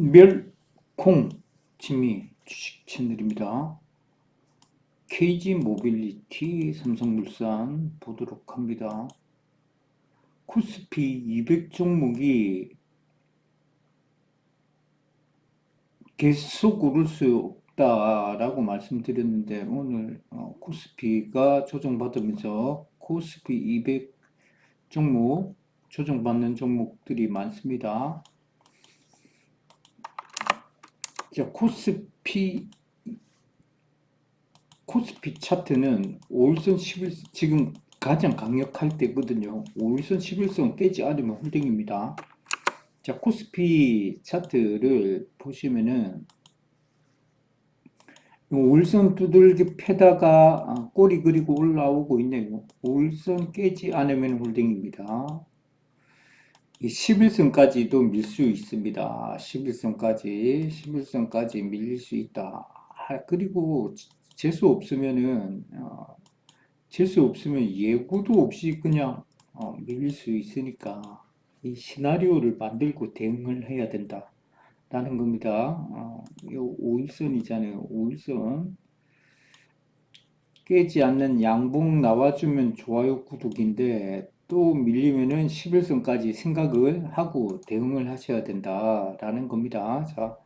멸콩 진미 주식 채널입니다. KG 모빌리티 삼성물산 보도록 합니다. 코스피 200 종목이 계속 오를 수 없다라고 말씀드렸는데 오늘 어, 코스피가 조정받으면서 코스피 200 종목 조정받는 종목들이 많습니다. 자, 코스피 코스피 차트는 5일선 11선 지금 가장 강력할 때거든요. 5일선 11선 깨지 않으면 홀딩입니다. 자, 코스피 차트를 보시면은 5일선 두들겨 패다가 아, 꼬리 그리고 올라오고 있네요. 5일선 깨지 않으면 홀딩입니다. 이 11선까지도 밀 수 있습니다. 11선까지, 11선까지 밀릴 수 있다. 아, 그리고 재수 없으면은, 어, 재수 없으면 예고도 없이 그냥 어, 밀릴 수 있으니까 이 시나리오를 만들고 대응을 해야 된다. 라는 겁니다. 어, 요 5일선이잖아요. 5일선. 깨지 않는 양봉 나와주면 좋아요 구독인데 또 밀리면은 11선까지 생각을 하고 대응을 하셔야 된다라는 겁니다. 자,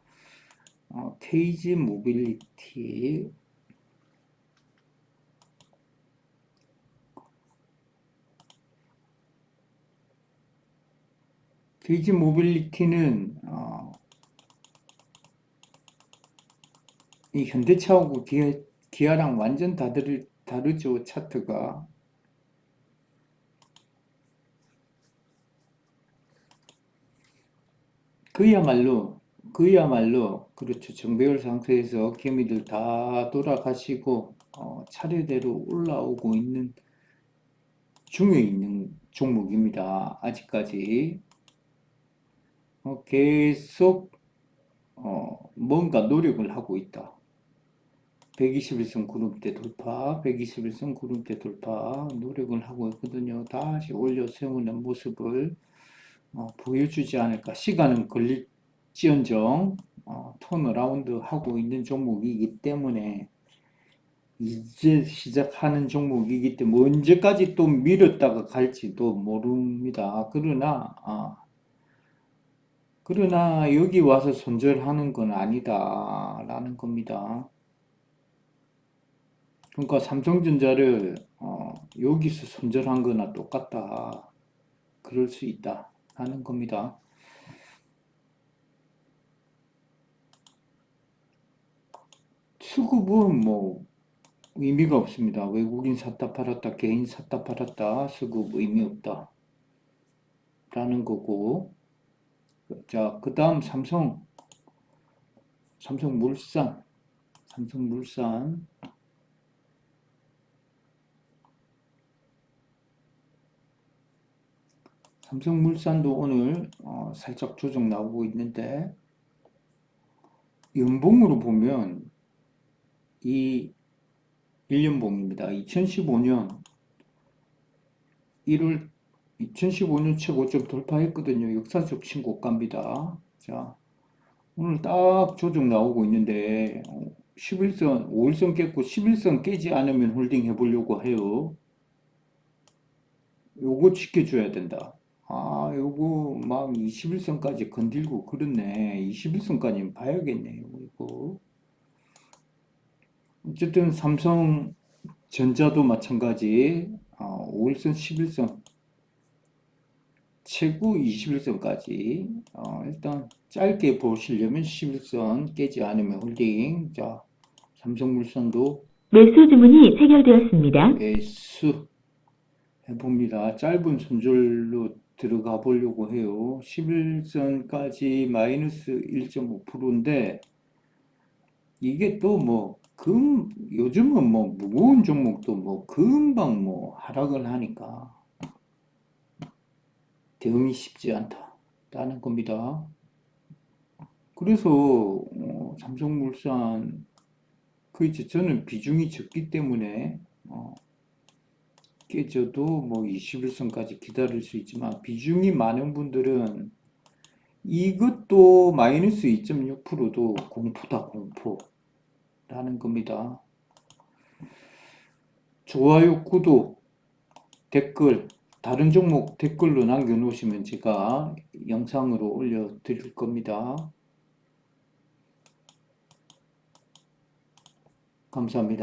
어, 케이지 모빌리티 케이지 모빌리티는 어, 이 현대차하고 기아, 기아랑 완전 다르, 다르죠 차트가 그야말로 그야말로 그렇죠. 정배열 상태에서 개미들 다 돌아가시고 어, 차례대로 올라오고 있는 중에 있는 종목입니다. 아직까지. 어, 계속 어, 뭔가 노력을 하고 있다. 121선 구름대 돌파 121선 구름대 돌파 노력을 하고 있거든요. 다시 올려 세우는 모습을 어, 보여주지 않을까. 시간은 걸릴지언정 어, 턴어라운드 하고 있는 종목이기 때문에 이제 시작하는 종목이기 때문에 언제까지 또 미뤘다가 갈지도 모릅니다. 그러나 아, 그러나 여기 와서 손절하는 건 아니다라는 겁니다. 그러니까 삼성전자를 어, 여기서 손절한 거나 똑같다. 그럴 수 있다. 하는 겁니다. 수급은 뭐 의미가 없습니다. 외국인 샀다 팔았다, 개인 샀다 팔았다, 수급 의미 없다. 라는 거고. 자, 그 다음 삼성, 삼성물산, 삼성물산. 삼성물산도 오늘 어, 살짝 조정 나오고 있는데 연봉으로 보면 이 1년봉입니다. 2015년 1월 2015년 최고점 돌파했거든요. 역사적 신고가입니다. 자, 오늘 딱 조정 나오고 있는데 11선, 5일선 깼고 11선 깨지 않으면 홀딩 해보려고 해요. 요거 지켜줘야 된다. 아, 요거 막 21선까지 건들고 그렇네. 21선까지 봐야겠네요. 이거. 어쨌든 삼성 전자도 마찬가지. 어, 5일선, 11선 최고 21선까지. 어, 일단 짧게 보시려면 11선 깨지 않으면 홀딩. 자, 삼성물산도 매수 주문이 체결되었습니다. 매수 해봅니다. 짧은 손절로 들어가 보려고 해요. 11선까지 마이너스 1.5%인데 이게 또 뭐 금 요즘은 뭐 무거운 종목도 뭐 금방 뭐 하락을 하니까 대응이 쉽지 않다라는 겁니다. 그래서 어, 삼성물산 그 이제 저는 비중이 적기 때문에 어, 깨져도 뭐 21선까지 기다릴 수 있지만 비중이 많은 분들은 이것도 마이너스 2.6%도 공포다, 공포라는 겁니다. 좋아요, 구독, 댓글, 다른 종목 댓글로 남겨놓으시면 제가 영상으로 올려드릴 겁니다. 감사합니다.